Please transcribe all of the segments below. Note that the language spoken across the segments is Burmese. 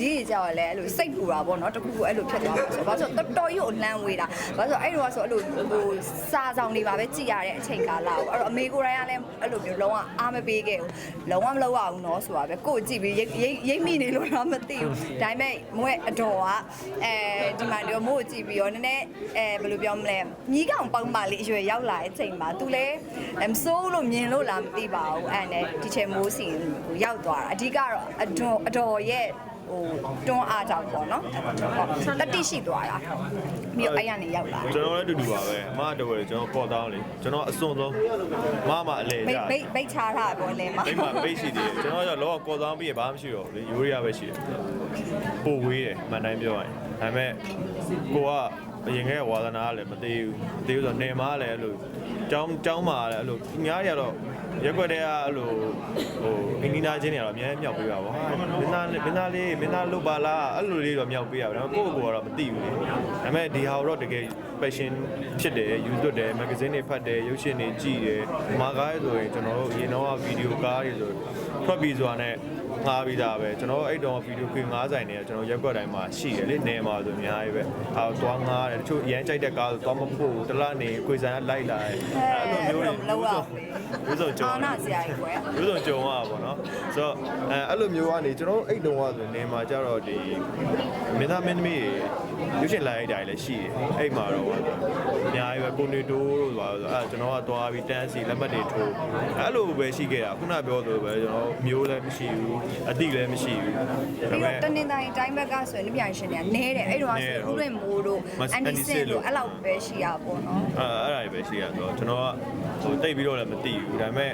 ကြီးကြောက်လဲအဲ့လိုစိတ်ပူတာပေါ့နော်တခုခုအဲ့လိုဖြစ်သွားမှာဆိုဘာလို့ဆိုတော်တော်ကြီးကိုလှမ်းဝေးတာဘာလို့ဆိုအဲ့တော့ဆိုအဲ့လိုဟိုစာဆောင်တွေပါပဲကြည်ရတဲ့အချိန်ကာလကိုအဲ့တော့အမေကိုယ်တိုင်ကလည်းအဲ့လိုမျိုးလုံးဝအားမပေးခဲ့ဘူးလုံးဝမလုပ်ရအောင်နော်ဆိုတာပဲကိုယ်ကြည့်ပြီးရိတ်ရိတ်ရိတ်မိနေလို့တော့မသိဘူးဒါပေမဲ့မွဲအတော်ကအဲဒီမှာတော့မို့ကြည့်ပြီးတော့နည်းနည်းအဲဘယ်လိုပြောမလဲညီးကောင်ပေါင်းပါလေးအရွယ်ရောက်လာတဲ့အချိန်မှာသူလည်းမစိုးလို့မြင်လို့လားမသိပါဘူးအဲ့နဲ့ဒီချိန်မိုးစီကိုရောက်သွားတာအဓိကတော့အတော်အတော်ရဲ့ ဟိုတွန်းအားကြောင့်ပေါ့နော်ဟုတ်တတိရှိသွားတာမြို့အဲ့ရနေရောက်လာကျွန်တော်လည်းအတူတူပါပဲအမတော်တယ်ကျွန်တော်ကော့တောင်းလေကျွန်တော်အစွန်ဆုံးမမအလဲဘိကြတ်ဘိတ်ဘိတ်ချားတာပေါ့လေမှာအိမ်မှာပိတ်ရှိသေးတယ်ကျွန်တော်ကလောကကော့တောင်းပြီးရင်ဘာမှမရှိတော့ဘူးလေယူရီးယားပဲရှိတယ်ပို့ဝေးတယ်မှန်တိုင်းပြောရင်ဒါပေမဲ့ကိုက အရင်ကဝါသနာကလည်းမသေးဘူးမသေးဘူးဆိုတော့နေမလည်းအဲ့လိုကျောင်းကျောင်းမှာလည်းအဲ့လိုအများကြီးကတော့ရက်ွက်တဲ့ကအဲ့လိုဟိုအင်းနီနာချင်းတွေကတော့အများကြီးမြောက်ပေးပါဗောဟာမင်းသားလေးမင်းသားလေးမင်းသားလုပ်ပါလားအဲ့လိုလေးတော့မြောက်ပေးရပါတော့ကိုယ့်ကိုယ်ကတော့မသိဘူးလေဒါပေမဲ့ဒီဟာတော့တကယ် passion ဖြစ်တယ်ယူသွတ်တယ် magazine တွေဖတ်တယ်ရုပ်ရှင်တွေကြည့်တယ်မာကားဆိုရင်ကျွန်တော်တို့အရင်တော့ဗီဒီယိုကားတွေဆိုထွက်ပြီးဆိုတာနဲ့ ငားပြီးသားပဲကျွန်တော်အဲ့တော့ဗီဒီယိုခွေငားဆိုင်တွေကကျွန်တော်ရက်ွက်တိုင်းမှာရှိတယ်လေနေမှာဆိုအများကြီးပဲအာသွားငားတယ်တချို့အရန်ကြိုက်တဲ့ကားဆိုသွားမဖို့တလားနေခွေဆိုင်ကလိုက်လာတယ်အဲ့လိုမျိုးတွေလောက်အောင်မျိုးစုံကြုံအာနာစရာကြီးကွယ်မျိုးစုံကြုံရပါဘောနော်ဆိုတော့အဲအဲ့လိုမျိုးကနေကျွန်တော်အဲ့တုန်းကဆိုနေမှာကြတော့ဒီမင်းသားမင်းသမီးတွေရွှေရှင်လာရိုက်တာလည်းရှိတယ်အဲ့မှာတော့အများကြီးပဲကိုနေတိုးလို့ဆိုတော့အဲ့ကျွန်တော်ကသွားပြီးတန်းစီလက်မှတ်တွေထိုးအဲ့လိုပဲရှိခဲ့တာခုနပြောသလိုပဲကျွန်တော်မျိုးလည်းမရှိဘူးအတိလည်းမရှိဘူးဒါပေပြီးမဲ့ တော့တနင်္သာရီတိုင်းဘက်ကဆိုရင်လူပြန်ရှင်တွေကနဲတယ်အဲ့တော့ဆိုဥရင်မိုးတို့အန်ဒီစစ်တို့အဲ့လောက်ပဲရှိရပါတော့နော် အဲအဲ့ဒါတွေပဲရှိရဆိုတော့ကျွန်တော်ကဟိုတိတ်ပြီးတော့လည်းမသိဘူးဒါပေမဲ့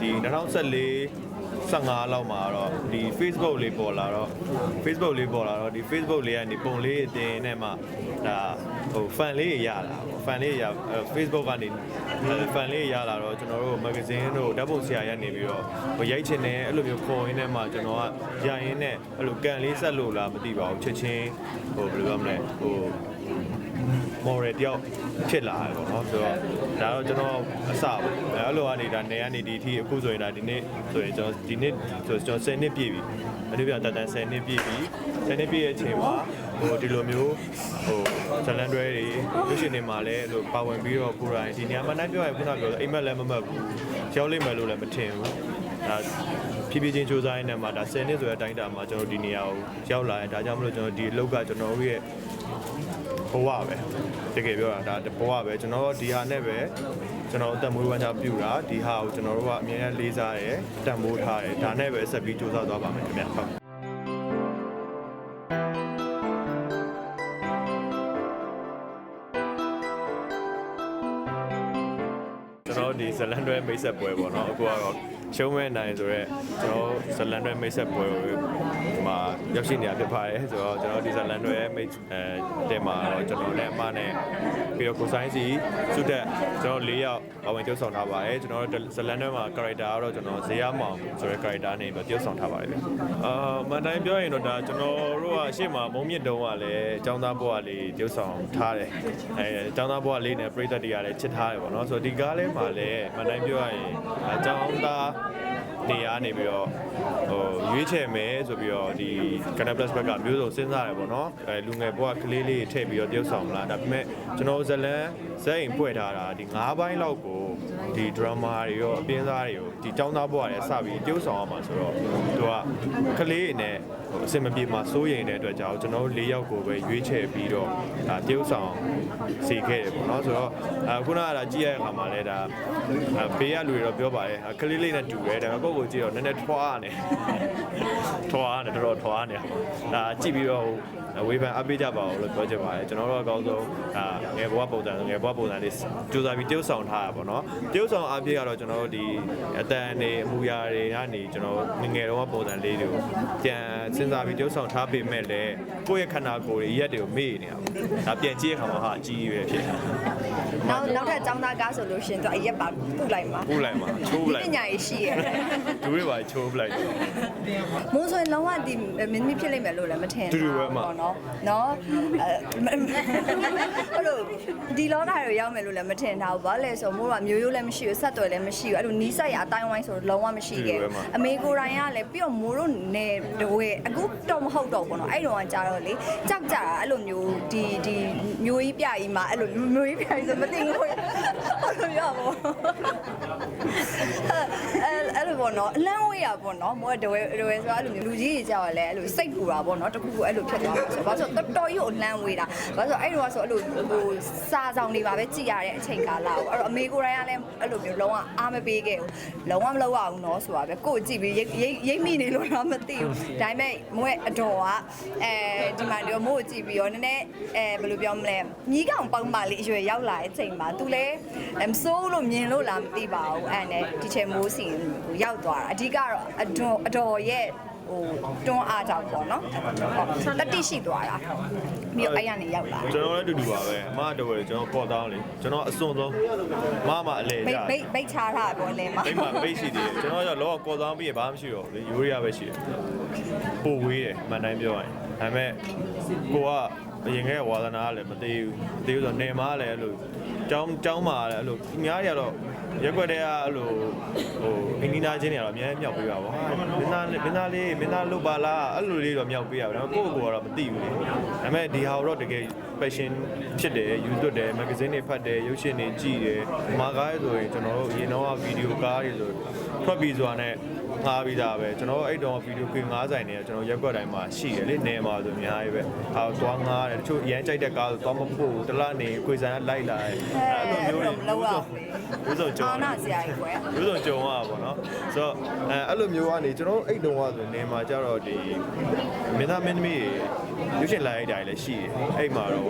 ဒီ2014 15လောက်မှာတော့ဒီ Facebook လေးပေါ်လာတော့ Facebook လေးပေါ်လာတော့ဒီ Facebook လေးကနေပုံလေးအတင်နဲ့မှဒါဟို fan လေးရလာပေါ့ fan လေးရအဲ Facebook ကနေ fan လေးရလာတော့ကျွန်တော်တို့ magazine တို့ဓာတ်ပုံဆရာရနေပြီးတော့ဟိုရိုက်ချင်တယ်အဲ့လိုမျိုးခေါ်ရင်းနဲ့မှကျွန်တော်ကရရင်နဲ့အဲ့လိုကန်လေးဆက်လို့လားမသိပါဘူးချက်ချင်းဟိုဘယ်လိုပြောမလဲဟို model တယောက်ဖြစ်လာတယ်ပေါ့နော်ဆိုတော့ဒါတော့ကျွန်တော်အစပေါ့အဲ့လိုကနေဒါနေကနေဒီအထိအခုဆိုရင်ဒါဒီနေ့ဆိုရင်ကျွန်တော်ဒီနေ့ဆိုကျွန်တော်10နှစ်ပြည့်ပြီအနည်းပြတက်တန်း10နှစ်ပြည့်ပြီ10နှစ်ပြည့်ရဲ့အချိန်မှာဟိုဒီလိုမျိုးဟိုဇလန်တွဲတွေလူရှင်တွေမှာလည်းအဲ့လိုပါဝင်ပြီးတော့ကိုယ်တိုင်ဒီနေရာမှာနိုင်ပြောရင်ခုနပြောအိမ်မက်လည်းမမက်ဘူးရောက်လိမ့်မယ်လို့လည်းမထင်ဘူးဒါဖြည်းဖြည်းချင်းစူးစမ်းရင်းနဲ့မှဒါ10နှစ်ဆိုတဲ့အတိုင်းအတာမှာကျွန်တော်ဒီနေရာကိုရောက်လာတယ်ဒါကြောင့်မလို့ကျွန်တော်ဒီအလုပ်ကကျွန်တော်ရဲ့ ဘဝပဲတကယ်ပြောတာဒါဘဝပဲကျွန်တော်ဒီဟာနဲ့ပဲကျွန်တော်အသက်မွေးဝမ်းကြောင်းပြုတာဒီဟာကိုကျွန်တော်တို့ကအမြဲတမ်းလေးစားတယ်တန်ဖိုးထားတယ်ဒါနဲ့ပဲဆက်ပြီးစူးစမ်းသွားပါမယ်ခင်ဗျဟုတ်ကျွန်တော်ဒီဇလန်တွဲမိတ်ဆက်ပွဲပေါ့နော်အခုကတော့ရှုံးမဲ့နိုင်ဆိုတော့ကျွန်တော်ဇလန်တွဲမိတ်ဆက်ပွဲကိုဒီမှာ ရောက်ရှိနေတာဖြစ်ပါတယ်ဆိုတော့ကျွန်တော်ဒီဇလန်တွဲမိတ်အဲတင်မှာတော့ကျွန်တော်နဲ့အမနဲ့ပြီးတော့ကိုဆိုင်စီစုတက်ကျွန်တော်၄ယောက်ပါဝင်ကျုပ်ဆောင်ထားပါတယ်ကျွန်တော်တို့ဇလန်တွဲမှာ character ကတော့ကျွန်တော်ဇေယျမောင်ဆိုတဲ့ character နဲ့ပဲကျုပ်ဆောင်ထားပါတယ်အာမန်တိုင်းပြောရင်တော့ဒါကျွန်တော်တို့ကအရှိမမုံမြင့်တုံးကလည်းအကြောင်းသားဘွားလေးကျုပ်ဆောင်ထားတယ်အဲအကြောင်းသားဘွားလေးနဲ့ပြည်သက်တွေကလည်းချစ်ထားတယ်ပေါ့နော်ဆိုတော့ဒီကားလေးမှာလည်းမန်တိုင်းပြောရရင်အကြောင်းသား နေရာနေပြီးတော့ဟိုရွေးချယ်မယ်ဆိုပြီးတော့ဒီ Canal Plus ဘက်ကမျိုးစုံစဉ်းစားတယ်ပေါ့နော်အဲလူငယ်ဘွားကလေးလေးထည့်ပြီးတော့တရုပ်ဆောင်မလားဒါပေမဲ့ကျွန်တော်ဇလန်ဇက်အိမ်ဖွဲ့ထားတာဒီ၅ဘိုင်းလောက်ကိုဒီ drama တွေရောအပြင်းစားတွေရောဒီចောင်းသားဘွားတွေစပြီးတရုပ်ဆောင်အောင်မှာဆိုတော့သူကကလေးနဲ့ဟိုအစင်မပြေမှာစိုးရိမ်တဲ့အတွက်ကြောင့်ကျွန်တော်တို့၄ယောက်ကိုပဲရွေးချယ်ပြီးတော့ဒါတရုပ်ဆောင်စီခဲ့တယ်ပေါ့နော်ဆိုတော့အခုနကဒါကြည့်ရတဲ့အခါမှာလဲဒါဘေးကလူတွေတော့ပြောပါတယ်ကလေးလေးနဲ့တူတယ်ဒါပေမဲ့ကိုယ့်ကိုကြည့်တော့နည်းနည်းထွားနေထွားနေတော်တော်ထွားနေဒါကြည့်ပြီးတော့ ဝေဖန်အပေးကြပါဦးလို့ပြောချင်ပါတယ်ကျွန်တော်တို့အကောင်းဆုံးဒါငယ်ဘဝပုံစံငယ်ဘဝပုံစံလေးစူးစမ်းပြီးတရုပ်ဆောင်ထားတာပေါ့နော်တရုပ်ဆောင်အပြည့်ကတော့ကျွန်တော်တို့ဒီအတန်နေအမူအရာတွေကနေကျွန်တော်ငငယ်တော့ပုံစံလေးတွေကိုပြန်စဉ်းစားပြီးတရုပ်ဆောင်ထားပေမဲ့လည်းကိုယ့်ရဲ့ခန္ဓာကိုယ်ရဲ့ရက်တွေကိုမေ့နေတာပေါ့ဒါပြန်ကြည့်ရခါမှာဟာအကြီးကြီးပဲဖြစ်တယ်နောက်နောက်ထပ်ចောင်းသားကားဆိုလို့ရှင်သူအရက်ပါပုတ်လိုက်မှာပူလိုက်မှာချိုးလိုက်ပညာရေးရှိရဒူတွေပါချိုးပလိုက်တယ်မိုးဆိုရင်လုံးဝဒီမင်းမဖြစ်လိမ့်မယ်လို့လည်းမထင်တူတူပဲမှာပေါ့နော်နော်အဲ့လိုဒီလောကတွေရောက်မယ်လို့လည်းမထင်ထားဘူးဘာလဲဆိုတော့မိုးကမျိုးရိုးလည်းမရှိဘူးဆက်သွယ်လည်းမရှိဘူးအဲ့လိုနီးစက်ရအတိုင်းဝိုင်းဆိုတော့လုံးဝမရှိခဲ့အမေကိုရိုင်းကလည်းပြီးတော့မိုးတို့နေတဝဲအခုတော့မဟုတ်တော့ဘူးနော်အဲ့တော့ကကြာတော့လေကြောက်ကြတာအဲ့လိုမျိုးဒီဒီမျိုးကြီးပြကြီးမှာအဲ့လိုမျိုးကြီးပြကြီးဆိုမသိဘူးဟိုလိုရပါဘော လိုပေါ့နော်အလန့်ဝေးရပေါ့နော်မောတဝဲတဝဲဆိုအဲ့လိုမျိုးလူကြီးကြီးကြောက်ရလဲအဲ့လိုစိတ်ပူတာပေါ့နော်တခုခုအဲ့လိုဖြစ်သွားတာဆိုဘာလို့တော်တော်ကြီးကိုလန့်ဝေးတာဘာလို့အဲ့လိုဆိုအဲ့လိုဟိုစာဆောင်တွေပါပဲကြည်ရတဲ့အချိန်ကာလကိုအဲ့တော့အမေကိုယ်တိုင်ကလည်းအဲ့လိုမျိုးလုံးဝအားမပေးခဲ့ဘူးလုံးဝမလုပ်ရဘူးနော်ဆိုတာပဲကိုယ်ကြည့်ပြီးရိတ်ရိတ်မိနေလို့တော့မသိဘူးဒါပေမဲ့မွေအတော်ကအဲဒီမှာတော့မို့ကြည့်ပြီးတော့နည်းနည်းအဲဘယ်လိုပြောမလဲညီကောင်ပေါင်းပါလေးအရွယ်ရောက်လာတဲ့အချိန်မှာ तू လဲမစိုးလို့မြင်လို့လားမသိပါဘူးအဲ့နဲ့ဒီချိန်မိုးစီကိုရောက်သွားတာအဓိကတော့အတော်အတော်ရဲ့ဟိုတွန်းအားကြောင့်ပေါ့နော်ဟုတ်တတိရှိသွားတာမြို့အဲ့ရနေရောက်လာကျွန်တော်လည်းအတူတူပါပဲအမတော်တယ်ကျွန်တော်ပေါ်တောင်းလေကျွန်တော်အစွန်ဆုံးမမအလဲဘိကြတ်ဘိတ်ဘိတ်ချားတာပေါ့လေမအိမ်မှာပိတ်ရှိသေးတယ်ကျွန်တော်ကလောကကော်တောင်းပြီးရင်ဘာမှမရှိတော့ဘူးလေယူရီးယားပဲရှိတယ်ပို့ဝေးတယ်မှန်တိုင်းပြောရင်ဒါပေမဲ့ကိုက အရင်ကဝါသနာကလည်းမသေးဘူးမသေးဘူးဆိုတော့နေမှာလည်းအဲ့လိုကျောင်းကျောင်းမှာလည်းအဲ့လိုအများကြီးကတော့ရက်ွက်တဲ့ကအဲ့လိုဟိုအင်းနီနာချင်းတွေကတော့အများကြီးမြောက်ပေးပါဘောဟာမင်းသားလေးမင်းသားလေးမင်းသားလုတ်ပါလားအဲ့လိုလေးတော့မြောက်ပေးရပါဒါပေမဲ့ကိုယ့်ကိုယ်ကတော့မသိဘူးလေဒါပေမဲ့ဒီဟာတော့တကယ် passion ဖြစ်တယ်ယူသွတ်တယ် magazine တွေဖတ်တယ်ရုပ်ရှင်တွေကြည့်တယ်မာကားဆိုရင်ကျွန်တော်တို့အရင်တော့ဗီဒီယိုကားတွေဆိုထွက်ပြီးဆိုတာနဲ့ ငှားပြီးသားပဲကျွန်တော်အဲ့တော့ဗီဒီယိုကွင်9ဆိုင်တွေကကျွန်တော်ရက်ွက်တိုင်းမှာရှိတယ်လေနေမှာဆိုအများကြီးပဲဟာသွားငှားတယ်တချို့အရန်ကြိုက်တဲ့ကားဆိုသွားမဖို့တလားနေကွေဆိုင်ကလိုက်လာတယ်အဲ့လိုမျိုးတွေလောက်အောင်ဘူးဆိုကြုံအာနာစရာကြီးကွယ်ဘူးဆိုကြုံရပါဘောနော်ဆိုတော့အဲအဲ့လိုမျိုးကနေကျွန်တော်အဲ့တုန်းကဆိုနေမှာကြတော့ဒီမင်းသားမင်းသမီးရုပ်ရှင်လိုက်တိုင်းလည်းရှိတယ်အဲ့မှာတော့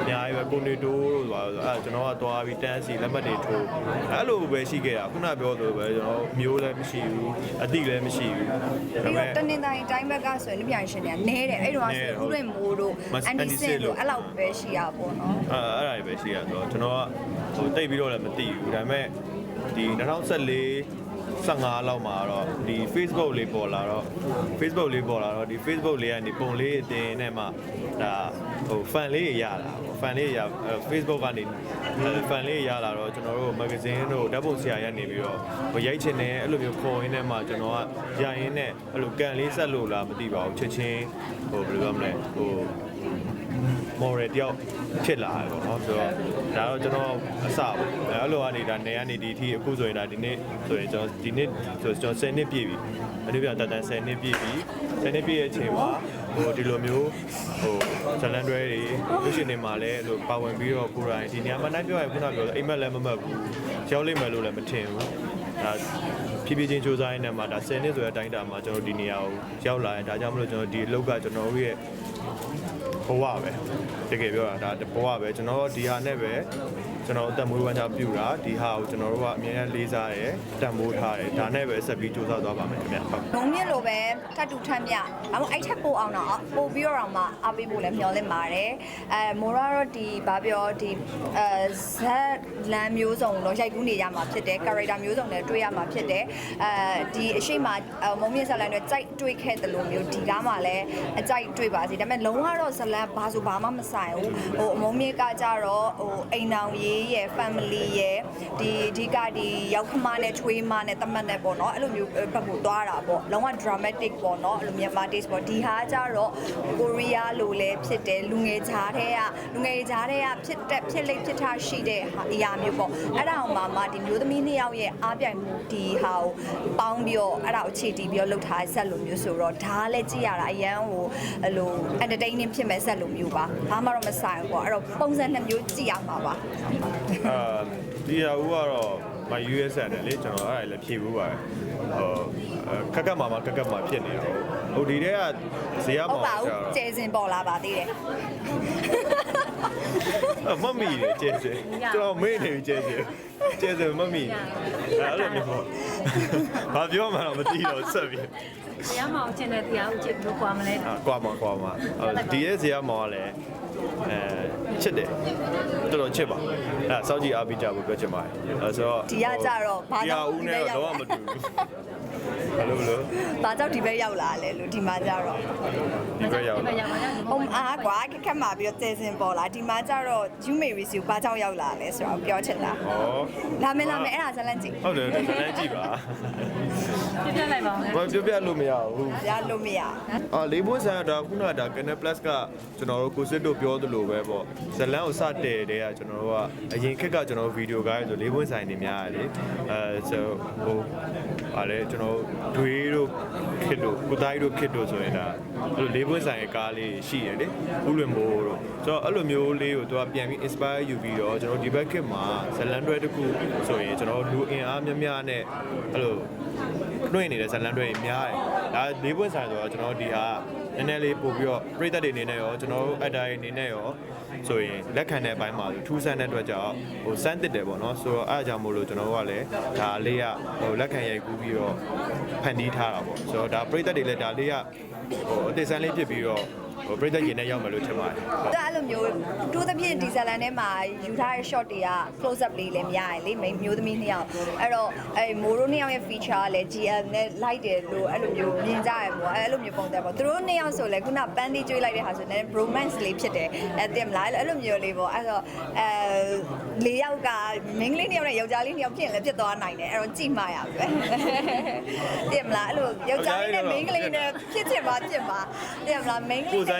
အများကြီးပဲကိုနေတိုးလို့ဆိုတော့အဲ့ကျွန်တော်ကသွားပြီးတန်းစီလက်မှတ်တွေထိုးအဲ့လိုပဲရှိခဲ့တာခုနပြောသလိုပဲကျွန်တော်မျိုးလည်းမရှိဘူးအတိလည်းမရှိဘူးဒါပြီးပေတော့မဲ့တနင်္သာရီတိုင်းဘက်ကဆိုရင်လူပြိုင်ရှင်တွေကနဲတယ်အဲ့တော့ဆိုဥရင်မိုးတို့အန်ဒီဆင်တို့အဲ့လောက်ပဲရှိရပါတော့နော်အဲအဲ့ဒါတွေပဲရှိရဆိုတော့ကျွန်တော်ကဟိုတိတ်ပြီးတော့လည်းမသိဘူးဒါပေမဲ့ဒီ2014 15လောက်မှာတော့ဒီ Facebook လေးပေါ်လာတော့ Facebook လေးပေါ်လာတော့ဒီ Facebook လေးကနေပုံလေးအတင်နဲ့မှဒါဟို fan လေးရတာပေါ့ fan လေးရအဲ Facebook ကနေ fan လေးရလာတော့ကျွန်တော်တို့ magazine တို့ဓာတ်ပုံဆရာရနေပြီးတော့ဟိုရိုက်ချင်တယ်အဲ့လိုမျိုးခေါ်ရင်းနဲ့မှကျွန်တော်ကရရင်းနဲ့အဲ့လိုကန်လေးဆက်လို့လားမသိပါဘူးချက်ချင်းဟိုဘယ်လိုပြောမလဲဟို moral တယောက်ဖြစ်လာတယ်ပေါ့နော်ဆိုတော့ဒါတော့ကျွန်တော်အစပေါ့အဲ့လိုကနေဒါနေကနေဒီအထိအခုဆိုရင်ဒါဒီနေ့ဆိုရင်ကျွန်တော်ဒီနေ့ဆိုကျွန်တော်10နှစ်ပြည့်ပြီအနည်းပြတန်တန်10နှစ်ပြည့်ပြီ10နှစ်ပြည့်ရဲ့အချိန်မှာ ဟိုဒီလိုမျိုးဟိုဇလန်တွဲတွေလူရှင်တွေမှာလည်းအဲ့လိုပါဝင်ပြီးတော့ကိုယ်တိုင်ဒီနေရာမှာနိုင်ပြောရခုနပြောအိမ်မက်လည်းမမက်ဘူးရောက်လိမ့်မယ်လို့လည်းမထင်ဘူးဒါဖြည်းဖြည်းချင်းစူးစမ်းရင်းနဲ့မှာဒါ10နှစ်ဆိုတဲ့အတိုင်းတာမှာကျွန်တော်ဒီနေရာကိုရောက်လာရင်ဒါကြောင့်မလို့ကျွန်တော်ဒီအလုပ်ကကျွန်တော်တို့ရဲ့ဘဝပဲတကယ်ပြောတာဒါဘဝပဲကျွန်တော်ဒီဟာနဲ့ပဲ ကျွန်တော်အသက်မွေးဝမ်းကြောင်းပြုတာဒီဟာကိုကျွန်တော်တို့ကအမြဲတမ်းလေးစားတယ်တန်ဖိုးထားတယ်ဒါနဲ့ပဲဆက်ပြီးစူးစမ်းသွားပါမယ်ခင်ဗျဟုတ်ငုံမြင့်လိုပဲထပ်တူထမ်းပြအမအဲ့ထက်ပိုအောင်တော့ပိုပြီးတော့မှအားပေးဖို့လည်းမျှော်လင့်ပါတယ်အဲမိုးရတော့ဒီဘာပြောဒီအဲဇက်လန်မျိုးစုံတော့ရိုက်ကူးနေရမှာဖြစ်တယ် character မျိုးစုံနဲ့တွေ့ရမှာဖြစ်တယ်အဲဒီအရှိမမုံမြင့်ဇလန်တွေကြိုက်တွေ့ခဲ့တယ်လို့မျိုးဒီကားမှာလည်းအကြိုက်တွေ့ပါစေဒါပေမဲ့လုံးဝတော့ဇလန်ဘာဆိုဘာမှမဆိုင်ဘူးဟိုအမုံမြင့်ကကြတော့ဟိုအိမ်အောင်ရေးရဲ့ family ရဲ့ဒီအဓိကဒီရောက်ခမနဲ့ချွေးမနဲ့တမတ်နဲ့ပေါ့နော်အဲ့လိုမျိုးဘက်ကိုသွားတာပေါ့လုံးဝ dramatic ပေါ့နော်အဲ့လိုမြန်မာ taste ပေါ့ဒီဟာကြတော့ကိုရီးယားလိုလည်းဖြစ်တယ်လူငယ်ကြားထဲကလူငယ်ကြားထဲကဖြစ်တဲ့ဖြစ်လိမ့်ဖြစ်ထားရှိတဲ့အရာမျိုးပေါ့အဲ့ဒါအောင်မှမှဒီမျိုးသမီးနှစ်ယောက်ရဲ့အားပြိုင်မှုဒီဟာကိုပေါင်းပြီးတော့အဲ့ဒါကိုခြေတီးပြီးတော့လှုပ်ထားတဲ့ဇက်လိုမျိုးဆိုတော့ဒါလည်းကြည့်ရတာအရန်ဟိုအဲ့လို entertaining ဖြစ်မဲ့ဇက်လိုမျိုးပါဘာမှတော့မဆိုင်ဘူးပေါ့အဲ့တော့ပုံစံနှစ်မျိုးကြည့်ရမှာပါ အာဒီဟာဦးကတော့မ USN နဲ့လေကျွန်တော်အဲ့ဒါလည်းဖြည့်ဘူးပါတယ်ဟိုခက်ခက်မှာမှာခက်ခက်မှာဖြစ်နေတော့ဟိုဒီတဲ့ကဇေယျဟုတ်မောင်ပါကျဘူးတော့ကျဲစင်ပေါ်လာပါသေးတယ်အမမီလေကျဲစကျွန်တော်မေ့နေပြီကျဲစကျဲစမမီအဲ့လိုမျိုးပေါ့ဘာပြောမှတော့မသိတော့ဆက်ပြီး တရားမအောင်ကျင်တဲ့တရားဦးကျင့်ဘယ်လိုကွာမလဲအာကွာမှာကွာမှာဒီရဲ့ဇေယျမောင်ကလည်း အဲချစ်တယ်တော်တော်ချစ်ပါအဲစောက်ကြည့်အားပေးကြဖို့ပြောချင်ပါတယ်အဲဆိုတော့ဒီကကြတော့ဘာဒီကြောဟာင့်ဦးဒီနဲ့ဘက်တော့ရောက်တော့မလာတူဘူးဘယ်လိုဘယ်လိုဘာကြောင့်ဒီဘက်ရောက်လာလဲလို့လို့ဒီမှာကြတော့ဒီဘက်ရောက်ဒီဘက်ရောက်ပါလားဟိုအားကွာခက်ခက်မှာပြီးတော့တဲစင်ပေါ်လာဒီမှာကြတော့ you may receive ဘာကြောင့်ရောက်လာလဲဆိုတော့ပြောချင်တာဩလာမယ်လာမယ်အဲ့ဒါဇလန်ကြည့်ဟုတ်တယ်ဇလန်ကြည့်ပါပြပြလိုက်ပါဦးဘာပြောပြလို့မရဘူးရလို့မရအာလေးပွင့်ဆိုင်ဒါခုနကဒါ Canal Plus ကကျွန်တော်တို့ကိုစစ်တို့ပြောသလိုပဲပေါ့ဇလန်ကိုစတဲ့တဲ့ကကျွန်တော်တို့ကအရင်ခက်ကကျွန်တော်ဗီဒီယိုကားရဆိုလေးပွင့်ဆိုင်နေများတယ်လေအဲဆိုဟိုအားလေကျွန်တော်ဒွေးတို့ခစ်တို့ကိုတိုင်းတို့ခစ်တို့ဆိုရင်ဒါအဲ့လိုလေးပွင့်ဆိုင်ရဲ့ကားလေးရှိတယ်လေဥလွင်မိုးတို့ဆိုတော့အဲ့လိုမျိုးလေးကိုသူကပြန်ပြီး inspire ယူပြီးတော့ကျွန်တော်ဒီဘက်ခစ်မှာဇလန်တွဲတစ်ခုဆိုရင်ကျွန်တော်လူအင်အားများများနဲ့အဲ့လိုနှွှင့်နေတဲ့ဇလန်တွေများတယ်။ဒါလေးပွင့်ဆိုင်ဆိုတော့ကျွန်တော်ဒီဟာ နည်းနည်းလေးပို့ပြီးတော့ပြိသက်တွေအနေနဲ့ရောကျွန်တော်တို့အက်တာတွေအနေနဲ့ရောဆိုရင်လက်ခံတဲ့အပိုင်းမှာထူးဆန်းတဲ့အတွက်ကြောင့်ဟိုစမ်းတစ်တယ်ပေါ့နော်ဆိုတော့အားအကြောင်းမို့လို့ကျွန်တော်တို့ကလည်းဒါလေးကဟိုလက်ခံရိုက်ကူးပြီးတော့ဖန်တီးထားတာပေါ့ဆိုတော့ဒါပြိသက်တွေလည်းဒါလေးကဟိုအသေးစမ်းလေးဖြစ်ပြီးတော့ ဟိုပြိသက်ရင်နဲ့ရောက်မယ်လို့ထင်ပါတယ်ဟုတ်ဒါအဲ့လိုမျိုးတူးသဖြင့်ဒီဇလန်ထဲမှာယူထားတဲ့ shot တွေက close up လေးလည်းမရရလေမိန်းမျိုးသမီးနှစ်ယောက်အဲ့တော့အဲ့မိုးတို့နှစ်ယောက်ရဲ့ feature ကလည်း GM နဲ့ light တယ်လို့အဲ့လိုမျိုးမြင်ကြရပေါ့အဲ့လိုမျိုးပုံသက်ပေါ့သူတို့နှစ်ယောက်ဆိုလည်းခုနပန်းတီးကျွေးလိုက်တဲ့ဟာဆိုလည်း romance လေးဖြစ်တယ်အဲ့တင်မလားအဲ့လိုမျိုးလေးပေါ့အဲ့တော့အဲလေးယောက်ကမိန်းကလေးနှစ်ယောက်နဲ့ယောက်ျားလေးနှစ်ယောက်ဖြစ်ရင်လည်းဖြစ်သွားနိုင်တယ်အဲ့တော့ကြည့်မှရပဲတင်မလားအဲ့လိုယောက်ျားလေးနဲ့မိန်းကလေးနဲ့ဖြစ်ချင်ပါဖြစ်ပါတင်မလားမိန်းကလေး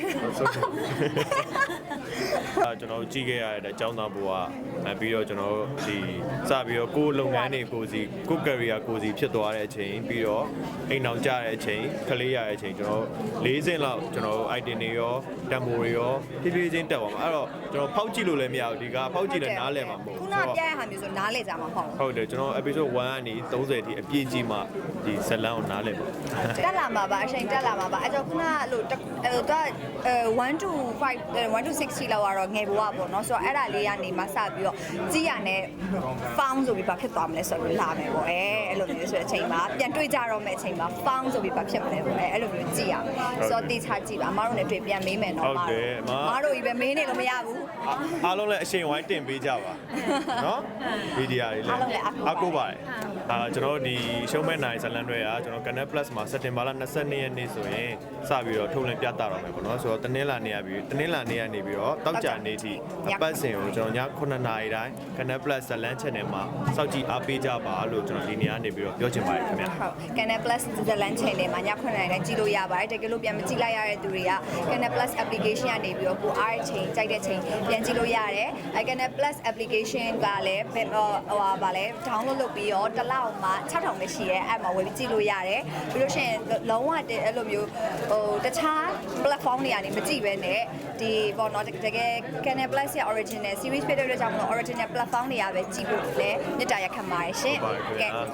ဆိုင်ယောစီက်ဆိုအဲကျွန်တော်ကြည့်ခဲ့ရတဲ့အကြောင်းသားဘွားအဲပြီးတော့ကျွန်တော်ဒီစပြီးတော့ကိုယ်လုပ်ငန်းတွေကိုစီကို career ကိုစီဖြစ်သွားတဲ့အချိန်ပြီးတော့အိမ်အောင်ကြတဲ့အချိန်ကလေးရတဲ့အချိန်ကျွန်တော်၄စင်းလောက်ကျွန်တော် item တွေရောတံမိုတွေရောဖြည်းဖြည်းချင်းတက်ပါမှာအဲ့တော့ကျွန်တော်ဖောက်ကြည့်လို့လည်းမရဘူးဒီကဖောက်ကြည့်လည်းနားလည်မှာမဟုတ်ခုဘူးနပြရတဲ့ဟာမျိုးဆိုနားလဲကြမှာမဟုတ်ဟုတ်တယ်ကျွန်တော် episode 1ကနေ30ထိအပြည့်ကြီးမှဒီဇလန်းကိုနားလည်ပါတက်လာမှာပါအချိန်တက်လာမှာပါအဲကြောင့်ခုနကအဲ့လိုတက်အဲတော့1 to 5 1 to 6ချီလောက်ကတော့ငယ်ဘဝပေါ့နော်ဆိုတော့အဲ့ဒါလေးကနေမှစပြီးတော့ကြည်ရနဲ့ found ဆိုပြီးဘာဖြစ်သွားမလဲဆိုတော့လာမယ်ပေါ့အဲအဲ့လိုမျိုးဆိုတဲ့အချိန်မှာပြန်တွေ့ကြတော့မယ့်အချိန်မှာ found ဆိုပြီးဘာဖြစ်မလဲပေါ့အဲအဲ့လိုမျိုးကြည်ရမယ်ဆိုတော့တေချာကြည့်ပါအမတို့လည်းတွေ့ပြန်မေးမယ်နော်ဟုတ်တယ်အမအမတို့ကြီးပဲမေးနေလို့မရဘူးအာအားလုံးလည်းအချိန်ဝိုင်းတင်ပေးကြပါနော်ဗီဒီယိုတွေလည်းအားလုံးလည်းအားကိုးပါအားကိုးပါတယ်အာကျွန်တော်ဒီရှုံးမဲ့နိုင်ဇလန်တွေကကျွန်တော် Canal Plus မှာစက်တင်ဘာလ22ရက်နေ့ဆိုရင်စပြီးတော့ထုတ်လင်းပြသတော့မယ်ပေါ့နော်ဆိုတော့တနင်္လာနေ့ရပြီးတနင်္လာနေ့ကနေပြီးတော့တောက်ကြနေ့ထိအပတ်စဉ်ကိုကျွန်တော်ည9နာရီတိုင်း Canal Plus ဇလန် channel မှာစောင့်ကြည့်အားပေးကြပါလို့ကျွန်တော်ဒီနေ့ကနေပြီးတော့ပြောချင်ပါတယ်ခင်ဗျာဟုတ် Canal Plus Zealand Channel မှာည9:00နာရီတိုင်းကြည့်လို့ရပါတယ်တကယ်လို့ပြန်မကြည့်လိုက်ရတဲ့သူတွေက Canal Plus application ကနေပြီးတော့ကိုအားတဲ့ချိန်ကြိုက်တဲ့ချိန်ပြန်ကြည့်လို့ရတယ်အဲ Canal Plus application ကလည်းဘယ်ဟိုဟိုပါလဲ download လုပ်ပြီးတော့တစ်လောက်မှ6000ပဲရှိရဲအဲ့မှာဝယ်ပြီးကြည့်လို့ရတယ်ပြီးလို့ရှိရင်လုံးဝတဲ့အဲ့လိုမျိုးဟိုတခြား platform တွေကနေမကြည့်ပဲနဲ့ဒီပေါ့နော်တကယ် Canal Plus ရဲ့ original series ဖြစ်တဲ့အတွက်ကြောင့်မလို့ original platform တွေကပဲကြည့်ဖို့လည်းမြစ်တာရက်ခံပါတယ်ရှင်ဟုတ်ပါရဲ့ခင်ဗျာ